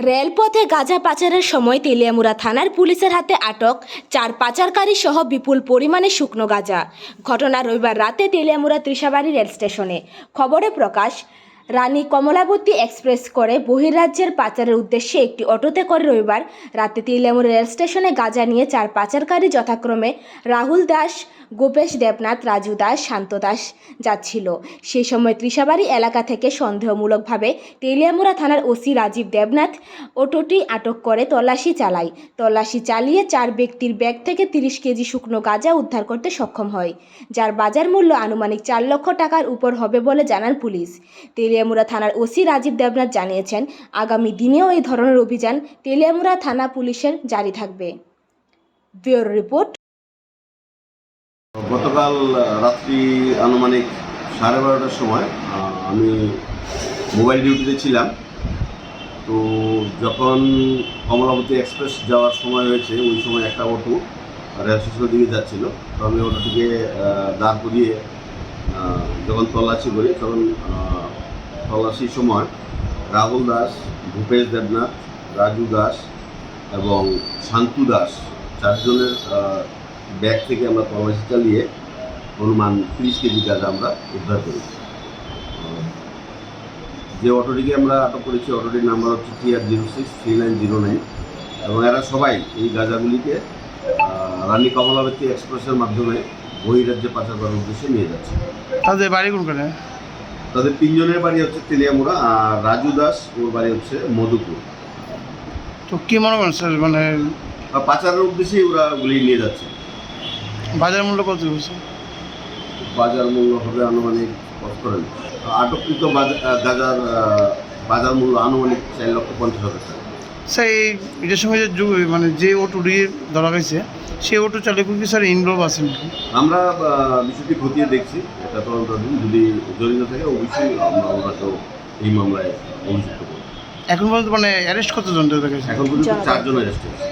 রেলপথে গাঁজা পাচারের সময় তেলিয়ামুড়া থানার পুলিশের হাতে আটক চার পাচারকারী সহ বিপুল পরিমাণে শুকনো গাঁজা। ঘটনা রবিবার রাতে তেলিয়ামুড়া ত্রিশাবাড়ি রেল স্টেশনে খবরে প্রকাশ রানী কমলাবতী এক্সপ্রেস করে বহির্রাজ্যের পাচারের উদ্দেশ্যে একটি অটোতে করে রবিবার রাতে তেলিয়ামুড়া রেল স্টেশনে গাঁজা নিয়ে চার পাচারকারী যথাক্রমে রাহুল দাস, গোপেশ দেবনাথ, রাজু দাস, শান্ত দাস যাচ্ছিল। সেই সময় ত্রিশাবাড়ি এলাকা থেকে সন্দেহমূলকভাবে তেলিয়ামুড়া থানার ওসি রাজীব দেবনাথ অটোটি আটক করে তল্লাশি চালায়। তল্লাশি চালিয়ে চার ব্যক্তির ব্যাগ থেকে তিরিশ কেজি শুকনো গাঁজা উদ্ধার করতে সক্ষম হয়, যার বাজার মূল্য আনুমানিক চার লক্ষ টাকার উপর হবে বলে জানান পুলিশ। তেলিয়ামুড়া থানার ওসি রাজীব দেবনাথ জানিয়েছেন আগামী দিনেও এই ধরনের অভিযান তেলিয়ামুড়া থানা পুলিশের জারি থাকবে। Bureau report. গতকাল রাত্রি আনুমানিক সাড়ে বারোটার সময় আমি মোবাইল ডিউটিতে ছিলাম। তো যখন কমলাবতী এক্সপ্রেস যাওয়ার সময় হয়েছে ওই সময় একটা অটো রেল স্টেশনের দিকে যাচ্ছিল। তো আমি আহ, দাঁড় করিয়ে যখন তল্লাশি করি তখন তল্লাশির সময় রাহুল দাস, ভূপেশ দেবনাথ, রাজু দাস এবং শান্তু দাস চারজনের ব্যাগ থেকে আমরা তল্লাশি চালিয়ে অনুমান তিরিশ কেজি গাঁজা আমরা উদ্ধার করি যে অটোটিকে আমরা আটক করেছি, অটোটির নাম্বার হচ্ছে TR zero six, three nine zero nine এবং এরা সবাই এই গাঁজাগুলিকে রানী কমলাবতী এক্সপ্রেসের মাধ্যমে বহিরাজ্যে পাচার করার উদ্দেশ্যে নিয়ে যাচ্ছে। তাদের বাড়ি তাদের তিনজনের বাড়ি হচ্ছে তেলিয়ামুড়া আর রাজু দাস ওর বাড়ি হচ্ছে মধুপুর। তো কি মনে করেন স্যার মানে পাচারের উদ্দেশ্যেই ওরা গুলি নিয়ে যাচ্ছে। বাজার মূল্য কত হচ্ছে বাজার মূল্য হবে আনুমানিক করেন আটককৃত বাজার গাজার বাজার মূল্য আনুমানিক চার লক্ষ পঞ্চাশ হাজার টাকা। স্যার এই এটার সঙ্গে যে যুগ- মানে যে অটোটি ধরা গেছে সেই অটো চালক কি স্যার ইনভলভ আছে নাকি? আমরা আহ, বিষয়টি খতিয়ে দেখছি এটা তদন্তাধীন যদি জড়িত থাকে অবশ্যই আমরা ওনাকেও এই মামলায় অভিযুক্ত করব। এখন পর্যন্ত মানে অ্যারেস্ট কতজন ধরা গেছে এখন পর্যন্ত চারজন অ্যারেস্ট হয়েছে।